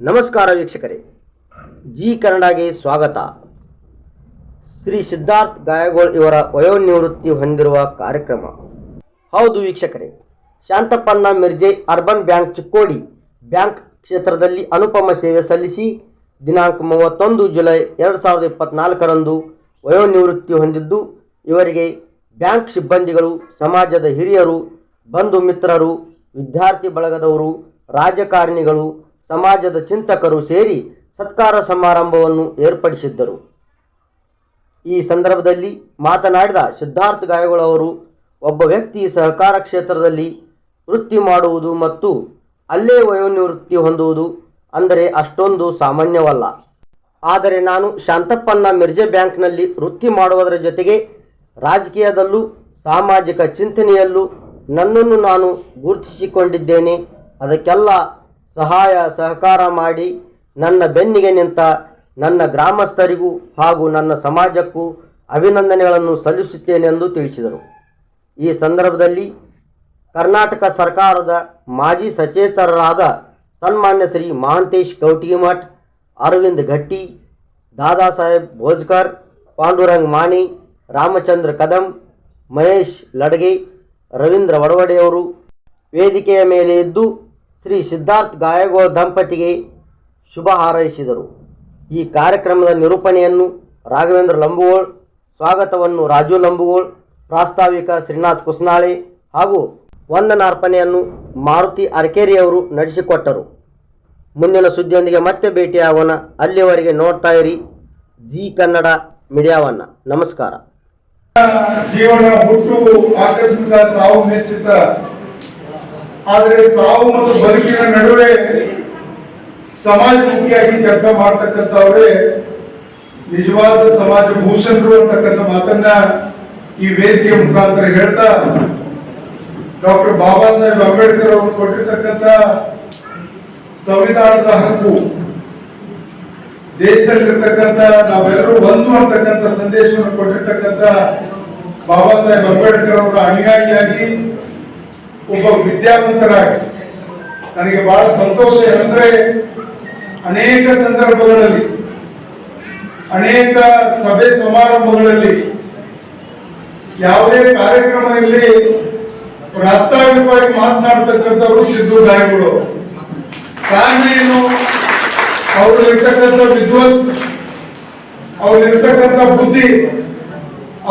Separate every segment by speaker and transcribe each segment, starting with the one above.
Speaker 1: ನಮಸ್ಕಾರ ವೀಕ್ಷಕರೇ. ಜಿ ಕನ್ನಡಗೆ ಸ್ವಾಗತ. ಶ್ರೀ ಸಿದ್ಧಾರ್ಥ್ ಗಾಯಗೋಳ್ ಇವರ ವಯೋನಿವೃತ್ತಿ ಹೊಂದಿರುವ ಕಾರ್ಯಕ್ರಮ. ಹೌದು ವೀಕ್ಷಕರೇ ಶಾಂತಪ್ಪನ್ನ Mirje urban bank Chikkodi bank ಕ್ಷೇತ್ರದಲ್ಲಿ ಅನುಪಮ ಸೇವೆ ಸಲ್ಲಿಸಿ ದಿನಾಂಕ ಮೂವತ್ತೊಂದು ಜುಲೈ ಎರಡು ಸಾವಿರದ ಇಪ್ಪತ್ನಾಲ್ಕರಂದು ವಯೋನಿವೃತ್ತಿ ಹೊಂದಿದ್ದು, ಇವರಿಗೆ ಬ್ಯಾಂಕ್ ಸಿಬ್ಬಂದಿಗಳು, ಸಮಾಜದ ಹಿರಿಯರು, ಬಂಧು ಮಿತ್ರರು, ವಿದ್ಯಾರ್ಥಿ ಬಳಗದವರು, ರಾಜಕಾರಣಿಗಳು ಸಮಾಜದ ಚಿಂತಕರು ಸೇರಿ ಸತ್ಕಾರ ಸಮಾರಂಭವನ್ನು ಏರ್ಪಡಿಸಿದ್ದರು. ಈ ಸಂದರ್ಭದಲ್ಲಿ ಮಾತನಾಡಿದ ಸಿದ್ಧಾರ್ಥ ಗಾಯಗಳವರು ಒಬ್ಬ ವ್ಯಕ್ತಿ ಸಹಕಾರ ಕ್ಷೇತ್ರದಲ್ಲಿ ವೃತ್ತಿ ಮಾಡುವುದು ಮತ್ತು ಅಲ್ಲೇ ವಯೋನಿವೃತ್ತಿ ಹೊಂದುವುದು ಅಂದರೆ ಅಷ್ಟೊಂದು ಸಾಮಾನ್ಯವಲ್ಲ. ಆದರೆ ನಾನು ಶಾಂತಪ್ಪನ ಮಿರ್ಜೆ ಬ್ಯಾಂಕ್ನಲ್ಲಿ ವೃತ್ತಿ ಮಾಡುವುದರ ಜೊತೆಗೆ ರಾಜಕೀಯದಲ್ಲೂ ಸಾಮಾಜಿಕ ಚಿಂತನೆಯಲ್ಲೂ ನನ್ನನ್ನು ನಾನು ಗುರುತಿಸಿಕೊಂಡಿದ್ದೇನೆ. ಅದಕ್ಕೆಲ್ಲ ಸಹಾಯ ಸಹಕಾರ ಮಾಡಿ ನನ್ನ ಬೆನ್ನಿಗೆ ನಿಂತ ನನ್ನ ಗ್ರಾಮಸ್ಥರಿಗೂ ಹಾಗೂ ನನ್ನ ಸಮಾಜಕ್ಕೂ ಅಭಿನಂದನೆಗಳನ್ನು ಸಲ್ಲಿಸುತ್ತೇನೆ ಎಂದು ತಿಳಿಸಿದರು. ಈ ಸಂದರ್ಭದಲ್ಲಿ ಕರ್ನಾಟಕ ಸರ್ಕಾರದ ಮಾಜಿ ಸಚೇತರರಾದ ಸನ್ಮಾನ್ಯ ಶ್ರೀ ಮಹಾಂತೇಶ್ ಕೌಟಿಮಠ್ ಅರವಿಂದ್ ಘಟ್ಟಿ ದಾದಾ ಸಾಹೇಬ್ ಭೋಜ್ಕರ್, ಪಾಂಡುರಂಗ್ ಮಾಣಿ, ರಾಮಚಂದ್ರ ಕದಂ, ಮಹೇಶ್ ಲಡ್ಗೆ, ರವೀಂದ್ರ ವಡವಡೆಯವರು ವೇದಿಕೆಯ ಮೇಲೆ ಇದ್ದು ಶ್ರೀ ಸಿದ್ಧಾರ್ಥ್ ಗಾಯಗೋಳ ದಂಪತಿಗೆ ಶುಭ ಹಾರೈಸಿದರು. ಈ ಕಾರ್ಯಕ್ರಮದ ನಿರೂಪಣೆಯನ್ನು ರಾಘವೇಂದ್ರ ಲಂಬುಗೋಳ್, ಸ್ವಾಗತವನ್ನು ರಾಜು ಲಂಬುಗೋಳ್, ಪ್ರಾಸ್ತಾವಿಕ ಶ್ರೀನಾಥ್ ಕುಸ್ನಾಳೆ ಹಾಗೂ ವಂದನಾರ್ಪಣೆಯನ್ನು ಮಾರುತಿ ಅರ್ಕೇರಿಯವರು ನಡೆಸಿಕೊಟ್ಟರು. ಮುಂದಿನ ಸುದ್ದಿಯೊಂದಿಗೆ ಮತ್ತೆ ಭೇಟಿಯಾಗೋಣ. ಅಲ್ಲಿವರೆಗೆ ನೋಡ್ತಾ ಇರಿ ಜಿ ಕನ್ನಡ ಮೀಡಿಯಾವನ್ನ. ನಮಸ್ಕಾರ.
Speaker 2: ಜೀವನ ಹುಟ್ಟು ಆಕಸ್ಮಿಕ ಸಾವು ಆದರೆ ಸಾವು ಮತ್ತು ಬದುಕಿನ ನಡುವೆ ಸಮಾಜಮುಖಿಯಾಗಿ ಕೆಲಸ ಮಾಡ್ತಕ್ಕಂಥವ್ರೆ, ನಿಜವಾದ ಸಮಾಜ ಭೂಷಣರು ಅಂತಕ್ಕಂಥ ಮಾತನ್ನ ಈ ವೇದಿಕೆ ಮುಖಾಂತರ ಹೇಳ್ತಾ, ಡಾಕ್ಟರ್ ಬಾಬಾ ಸಾಹೇಬ್ ಅಂಬೇಡ್ಕರ್ ಅವರು ಕೊಟ್ಟಿರ್ತಕ್ಕಂಥ ಸಂವಿಧಾನದ ಹಕ್ಕು, ದೇಶದಲ್ಲಿರ್ತಕ್ಕಂಥ ನಾವೆಲ್ಲರೂ ಒಂದು ಅಂತಕ್ಕಂಥ ಸಂದೇಶವನ್ನು ಕೊಟ್ಟಿರ್ತಕ್ಕಂಥ ಬಾಬಾ ಸಾಹೇಬ್ ಅಂಬೇಡ್ಕರ್ ಅವರ ಅನುಯಾಯಿಯಾಗಿ ಒಬ್ಬ ವಿದ್ಯಾವಂತರಾಗಿ ನನಗೆ ಬಹಳ ಸಂತೋಷ ಏನಂದ್ರೆ ಅನೇಕ ಸಂದರ್ಭಗಳಲ್ಲಿ, ಅನೇಕ ಸಭೆ ಸಮಾರಂಭಗಳಲ್ಲಿ, ಯಾವುದೇ ಕಾರ್ಯಕ್ರಮ ಇರಲಿ ಪ್ರಾಸ್ತಾವಿಕವಾಗಿ ಮಾತನಾಡ್ತಕ್ಕಂಥವ್ರು ಸಿದ್ದು ಗಾಯಗಳು ಕಾರಣ ಏನು? ಅವ್ರಲ್ಲಿರ್ತಕ್ಕಂಥ ವಿದ್ವತ್, ಅವ್ರಲ್ಲಿರ್ತಕ್ಕಂಥ ಬುದ್ಧಿ,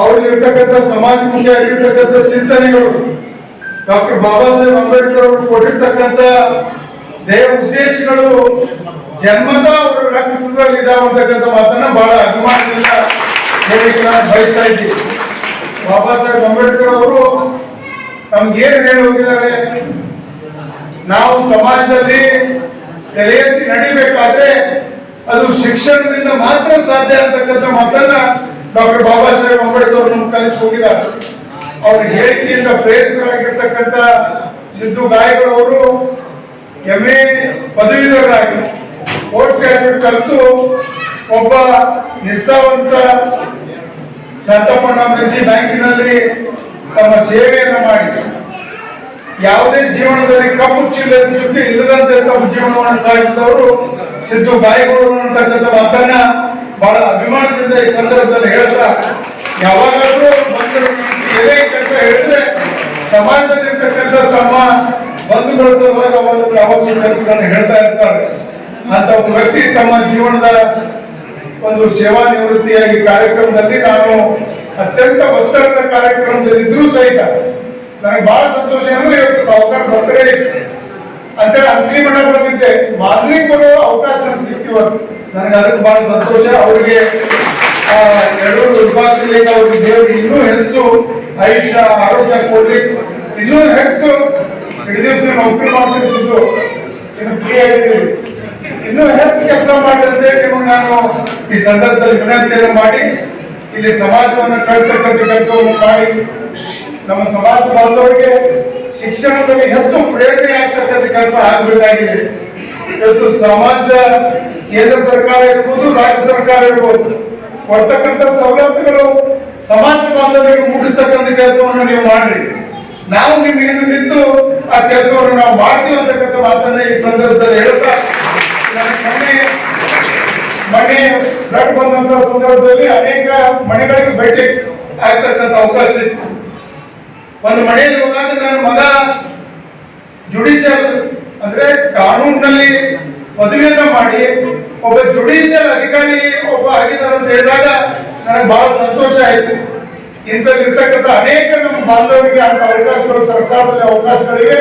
Speaker 2: ಅವ್ರಲ್ಲಿರ್ತಕ್ಕಂಥ ಸಮಾಜಮುಖಿ ಆಗಿರ್ತಕ್ಕಂಥ ಚಿಂತನೆಗಳು ಡಾಕ್ಟರ್ ಬಾಬಾ ಸಾಹೇಬ್ ಅಂಬೇಡ್ಕರ್ ಅವರು ಕೊಟ್ಟಿರ್ತಕ್ಕಂಥ ದೇಹ ಉದ್ದೇಶಗಳು ಜನ್ಮದ ಅವರ ರಕ್ತದಲ್ಲಿ ಇದಾವಂತಕ್ಕಂಥ ಮಾತನ್ನ ಬಹಳ ಅಭಿಮಾನದಿಂದ ಹೇಳಿಕ್ಕೆ ನಾನು ಬಯಸ್ತಾ ಇದ್ದೀನಿ. ಬಾಬಾ ಸಾಹೇಬ್ ಅಂಬೇಡ್ಕರ್ ಅವರು ನಮ್ಗೆ ಏನು ಹೇಳಿ ಹೋಗಿದ್ದಾರೆ? ನಾವು ಸಮಾಜದಲ್ಲಿ ತಲೆ ಎತ್ತಿ ನಡಿಬೇಕಾದ್ರೆ ಅದು ಶಿಕ್ಷಣದಿಂದ ಮಾತ್ರ ಸಾಧ್ಯ ಅಂತಕ್ಕಂಥ ಮಾತನ್ನ ಡಾಕ್ಟರ್ ಬಾಬಾ ಸಾಹೇಬ್ ಅಂಬೇಡ್ಕರ್ ನಮ್ಗೆ ಕಲಿಸಿ ಹೋಗಿದ್ದಾರೆ. ಅವ್ರ ಹೇಳಿಕೆಯಿಂದ ಪ್ರೇರಿತರಾಗಿರ್ತಕ್ಕಂಥ ಸಿದ್ದು ಗಾಯಗಳು ಅವರು ಎಂ ಎ ಪದವೀಧರರಾಗಿ ಪೋಸ್ಟ್ ಗ್ರಾಜುಯೇಟ್ ಕಲಿತು ಒಬ್ಬ ನಿಷ್ಠಾವಂತ ಶಾಂತಪ್ಪಣ್ಣ ಮಿರ್ಜಿ ಬ್ಯಾಂಕಿನಲ್ಲಿ ತಮ್ಮ ಸೇವೆಯನ್ನು ಮಾಡಿ. ಯಾವುದೇ ಜೀವನದಲ್ಲಿ ಕಪ್ಪು ಚೀಲ ಚುಕ್ಕಿ ಇಲ್ಲದಂತೆ ತಮ್ಮ ಜೀವನವನ್ನು ಸಾಗಿಸಿದವರು ಸಿದ್ದು ಗಾಯಗಳು ಅಂತಕ್ಕಂಥ ಮಾತನ್ನ ಬಹಳ ಅಭಿಮಾನದಿಂದ ಈ ಸಂದರ್ಭದಲ್ಲಿ ಹೇಳ್ತಾ ಯಾವಾಗಾದ್ರೂ ಬಂದು ಏನೇ ಕೆಲಸ ಹೇಳಿದ್ರೆ ಸಮಾಜದಲ್ಲಿರ್ತಕ್ಕಂಥ ತಮ್ಮ ಬಂಧುಗಳ ಸಲುವಾಗಿ ಒಂದು ಕೆಲಸಗಳನ್ನು ಹೇಳ್ತಾ ಇರ್ತಾರೆ. ಅಂತ ಒಬ್ಬ ವ್ಯಕ್ತಿ ತಮ್ಮ ಜೀವನದ ಒಂದು ಸೇವಾ ನಿವೃತ್ತಿಯಾಗಿ ಕಾರ್ಯಕ್ರಮದಲ್ಲಿ ನಾನು ಅತ್ಯಂತ ಒತ್ತಡದ ಕಾರ್ಯಕ್ರಮದಲ್ಲಿ ಇದ್ರೂ ಸಹಿತ ನನಗೆ ಬಹಳ ಸಂತೋಷ. ಅಂದ್ರೆ ಇವತ್ತು ಸಾವುಕಾರ ಬರ್ತಾರೆ ಅಂತೇಳಿ ಅಂಗಡಿ ಮಠ ಬಂದಿದ್ದೆ. ಮಾದರಿ ಕೊಡೋ ಅವಕಾಶ ನನಗೆ ಸಿಕ್ಕಿವ ನನಗೆ ಅದಕ್ಕೆ ಬಹಳ ಸಂತೋಷ. ಅವರಿಗೆ ಆ, ಎರಡು ವಿಭಾಗದಲ್ಲಿ ಅವ್ರಿಗೆ ದೇವರು ಇನ್ನೂ ಹೆಚ್ಚು ಆಯುಷ್ಯ ಆರೋಗ್ಯ ಕೊಡ್ಲಿ ಇನ್ನೂ ಹೆಚ್ಚು ಇಡೀ ದಿವಸ ನೌಕರಿ ಮಾಡ್ತಿದ್ದು ಇನ್ನು ಫ್ರೀ ಆಗಿದ್ದೀವಿ. ಇನ್ನೂ ಹೆಚ್ಚು ಕೆಲಸ ಮಾಡಿದ್ರೆ ನಿಮಗೆ ನಾನು ಈ ಸಂದರ್ಭದಲ್ಲಿ ವಿನಂತಿಯನ್ನು ಮಾಡಿ ಇಲ್ಲಿ ಸಮಾಜವನ್ನು ಕಳ್ತಕ್ಕಂಥ ಕೆಲಸವನ್ನು ಮಾಡಿ ನಮ್ಮ ಸಮಾಜ ಬಾಂಧವರಿಗೆ ಶಿಕ್ಷಣದಲ್ಲಿ ಹೆಚ್ಚು ಪ್ರೇರಣೆ ಆಗ್ತಕ್ಕಂಥ ಕೆಲಸ ಆಗಬೇಕಾಗಿದೆ. ಇವತ್ತು ಸಮಾಜ ಕೇಂದ್ರ ಸರ್ಕಾರ ಇರ್ಬೋದು ರಾಜ್ಯ ಸರ್ಕಾರ ಇರ್ಬೋದು. ಕೊಡ್ತಕ್ಕಂಥ ಸವಲತ್ತುಗಳು ಸಮಾಜ ಬಾಂಧವರಿಗೆ ಮುಗಿಸ್ತಕ್ಕಂಥ ಕೆಲಸವನ್ನು ನೀವು ಮಾಡ್ರಿ. ನಾವು ನಿಮ್ಮ ಹಿಂದೆ ನಿಂತು ಆ ಕೆಲಸವನ್ನು ನಾವು ಮಾಡ್ತೀವಿ ಅಂತಕ್ಕಂಥ ಮಾತನ್ನ ಈ ಸಂದರ್ಭದಲ್ಲಿ ಹೇಳ್ತಾ ನನಗೆ ಮನೆ ಫ್ಲಡ್ ಬಂದಂತ ಸಂದರ್ಭದಲ್ಲಿ ಅನೇಕ ಮನೆಗಳಿಗೆ ಭೇಟಿ ಆಗ್ತಕ್ಕಂಥ ಅವಕಾಶ ಇತ್ತು. ಒಂದು ಮನೆಯಲ್ಲಿ ಹೋದಾಗ ನನ್ನ ಮಗ ಜುಡಿಷಿಯಲ್ ಅಂದ್ರೆ ಕಾನೂನಿನಲ್ಲಿ ಮದುವೆಯನ್ನ ಮಾಡಿ ಒಬ್ಬ ಜುಡಿಷಿಯಲ್ ಅಧಿಕಾರಿ ಒಬ್ಬ ಆಗಿದ್ದಾರೆ ಅಂತ ಹೇಳಿದಾಗ ನನಗೆ ಬಹಳ ಸಂತೋಷ ಆಯಿತು. ಇಂಥದ್ದಿರ್ತಕ್ಕಂಥ ಅನೇಕ ನಮ್ಮ ಬಾಂಧವರಿಗೆ ಅಂತ ಅವಕಾಶಗಳು, ಸರ್ಕಾರದಲ್ಲಿ ಅವಕಾಶಗಳಿವೆ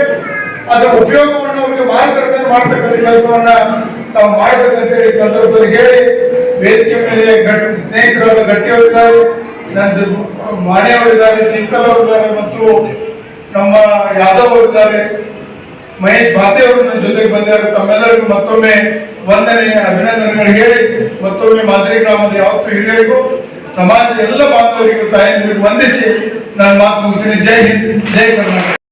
Speaker 2: ಅದರ ಉಪಯೋಗವನ್ನು ಅವರಿಗೆ ಮಾರ್ಗದರ್ಶನ ಮಾಡ್ತಕ್ಕಂಥ ಕೆಲಸವನ್ನ ತಾವು ಮಾಡಬೇಕಂತ ಹೇಳಿ ಸಂದರ್ಭದಲ್ಲಿ ಹೇಳಿ, ವೇದಿಕೆ ಮೇಲೆ ಸ್ನೇಹಿತರಾದ ಗಟ್ಟಿಯವರಿದ್ದಾರೆ ನನ್ನ ಮಾಣಿಯವರಿದ್ದಾರೆ ಸಿಂಕಲ್ ಅವರಿದ್ದಾರೆ ಮತ್ತು ನಮ್ಮ ಯಾದವ್ ಅವರಿದ್ದಾರೆ ಮಹೇಶ್ ಭಾತೆ ಅವರು ನನ್ನ ಜೊತೆಗೆ ಬಂದಿದ್ದಾರೆ, ತಮ್ಮೆಲ್ಲರಿಗೂ ಮತ್ತೊಮ್ಮೆ ವಂದನೆ ಅಭಿನಂದನೆಗಳು ಹೇಳಿ ಮತ್ತೊಮ್ಮೆ ಮಾದರಿ ಗ್ರಾಮದ ಯಾವತ್ತೂ ಹಿರಿಯರಿಗೂ, ಸಮಾಜದ ಎಲ್ಲ ಬಾಂಧವರಿಗೂ ತಾಯಂದಿರಿಗೂ ವಂದಿಸಿ ನಾನು ಮಾತು ಮುಗಿಸ್ತೀನಿ. ಜೈ ಹಿಂದ್, ಜೈ ಕರ್ನಾಟಕ.